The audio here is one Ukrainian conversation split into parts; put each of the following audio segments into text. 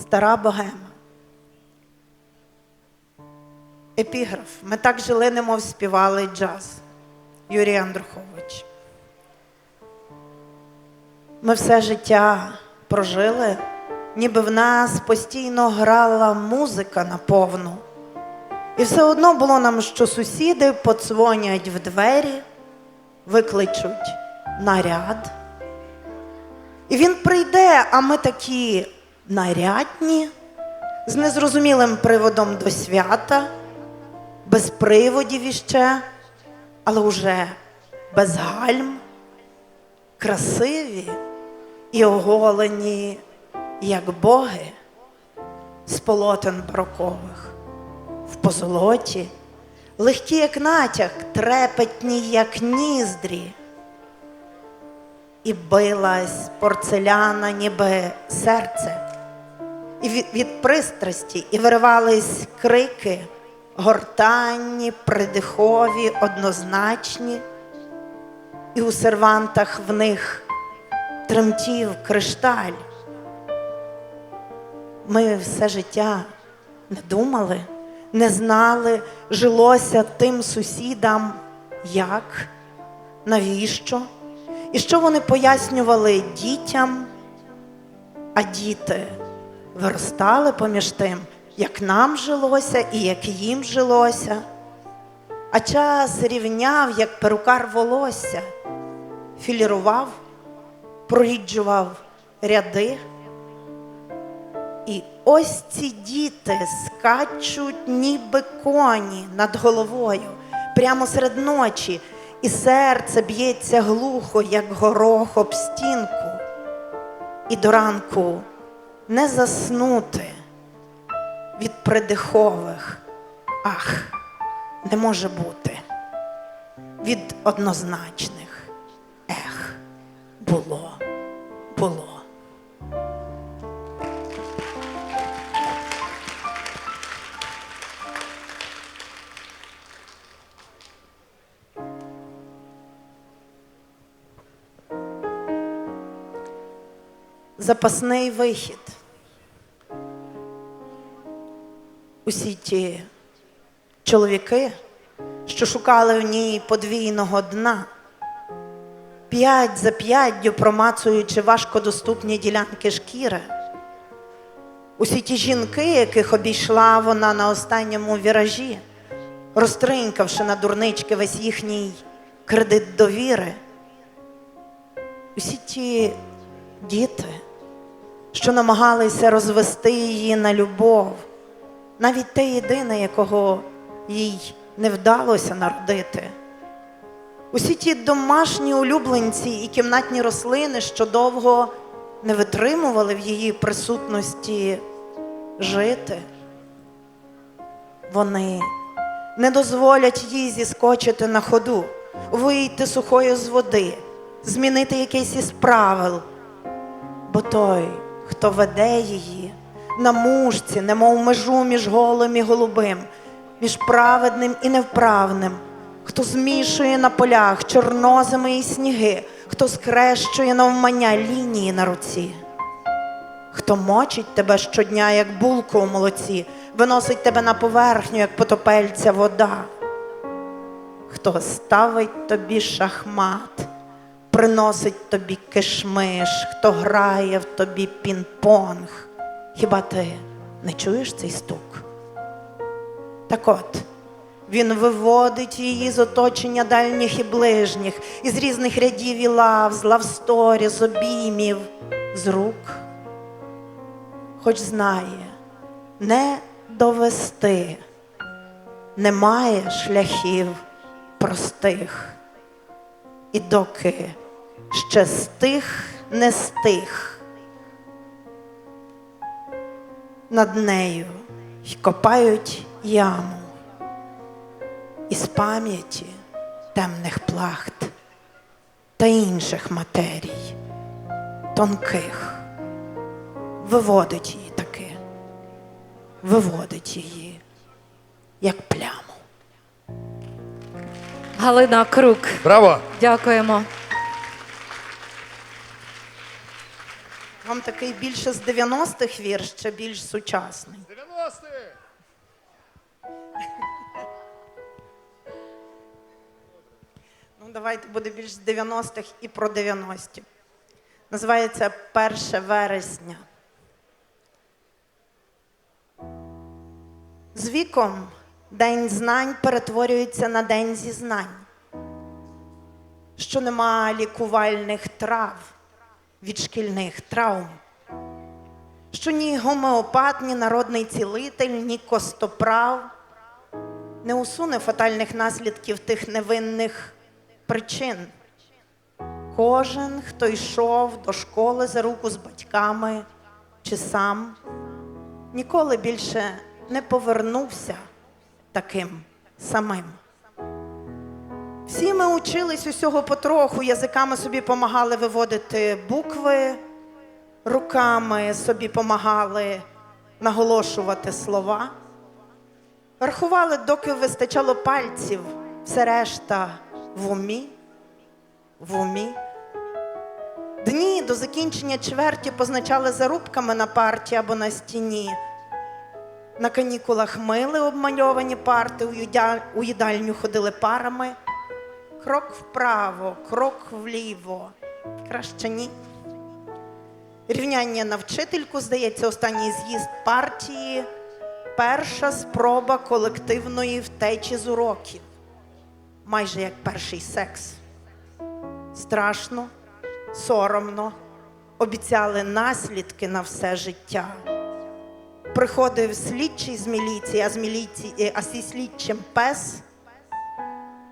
Стара богема. Епіграф. Ми так жили, немов співали джаз. Юрій Андрухович. Ми все життя прожили, ніби в нас постійно грала музика наповну. І все одно було нам, що сусіди подзвонять в двері, викличуть наряд. І він прийде, а ми такі нарядні, з незрозумілим приводом до свята, без приводів іще, але вже без гальм, красиві і оголені, як боги з полотен барокових, в позолоті, легкі, як натяг, трепетні, як ніздрі і билась порцеляна, ніби серце. І від, пристрасті, і виривались крики, гортанні, придихові, однозначні, і у сервантах в них тремтів кришталь. Ми все життя не думали, не знали, жилося тим сусідам, як, навіщо. І що вони пояснювали дітям, а діти виростали поміж тим, як нам жилося і як їм жилося. А час рівняв, як перукар волосся, філірував, проріджував ряди. І ось ці діти скачуть, ніби коні над головою, прямо серед ночі, і серце б'ється глухо, як горох об стінку. І до ранку не заснути від придихових. Ах, не може бути. Від однозначних. Ех, було, було. запасний вихід. Усі ті чоловіки, що шукали в ній подвійного дна, п'ять за п'ятдю промацуючи важкодоступні ділянки шкіри. Усі ті жінки, яких обійшла вона на останньому віражі, розтринькавши на дурнички весь їхній кредит довіри. Усі ті діти, що намагалися розвести її на любов, навіть те єдине, якого їй не вдалося народити. Усі ті домашні улюбленці і кімнатні рослини, що довго не витримували в її присутності жити, вони не дозволять їй зіскочити на ходу, вийти сухою з води, змінити якийсь із правил. Бо той, хто веде її на мушці, немов межу між голим і голубим, між праведним і невправним, хто змішує на полях чорнозими і сніги, хто скрещує навмання лінії на руці, хто мочить тебе щодня, як булку у молоці, виносить тебе на поверхню, як потопельця вода, хто ставить тобі шахмат приносить тобі кишмиш, хто грає в тобі пінг-понг. Хіба ти не чуєш цей стук? Так от, він виводить її з оточення дальніх і ближніх, із різних рядів і лав, з лавсторі, з обіймів, з рук. Хоч знає, не довести, немає шляхів простих. І доки ще стих не стих, над нею й копають яму із пам'яті темних плахт та інших матерій, тонких, виводить її таки, виводить її, як пляму. Галина Крук. Браво! Дякуємо. Такий більше з 90-х вірш чи більш сучасний? 90 Ну, давайте буде більш з 90-х і про 90-ті. Називається 1 вересня. З віком день знань перетворюється на день зізнань, що нема лікувальних трав від шкільних травм, що ні гомеопат, ні народний цілитель, ні костоправ не усуне фатальних наслідків тих невинних причин. Кожен, хто йшов до школи за руку з батьками чи сам, ніколи більше не повернувся таким самим. Всі ми учились усього потроху, язиками собі помагали виводити букви, руками собі помагали наголошувати слова. Рахували, доки вистачало пальців, все решта в умі, в умі. Дні до закінчення чверті позначали зарубками на парті або на стіні. На канікулах мили обмальовані парти, у їдальню ходили парами. Крок вправо, крок вліво. Краще ні. Рівняння на вчительку, здається, останній з'їзд партії. Перша спроба колективної втечі з уроків. Майже як перший секс. Страшно, соромно, обіцяли наслідки на все життя. Приходив слідчий з міліції, а з міліції, а зі слідчим пес.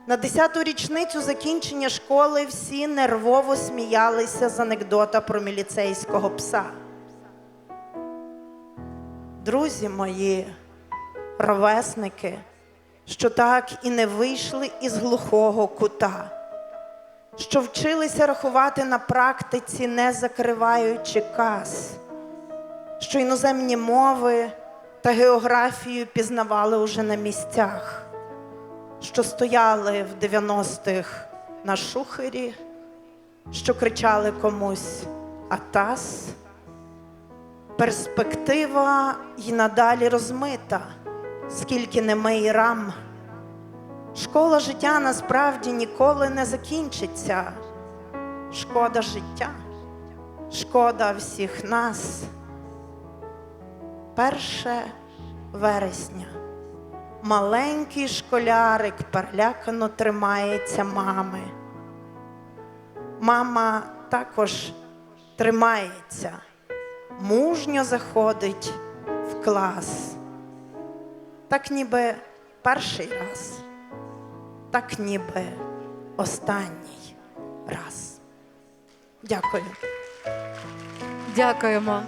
На десяту річницю закінчення школи всі нервово сміялися з анекдота про міліцейського пса. Друзі мої, ровесники, що так і не вийшли із глухого кута, що вчилися рахувати на практиці, не закриваючи кас, що іноземні мови та географію пізнавали уже на місцях, що стояли в 90-х на шухері, що кричали комусь Атас. Перспектива й надалі розмита, скільки немає рам. Школа життя насправді ніколи не закінчиться. Шкода життя, шкода всіх нас. Перше вересня. Маленький школярик перелякано тримається мами. Мама також тримається мужньо заходить в клас. Так ніби перший раз, так ніби останній раз. Дякую. Дякуємо.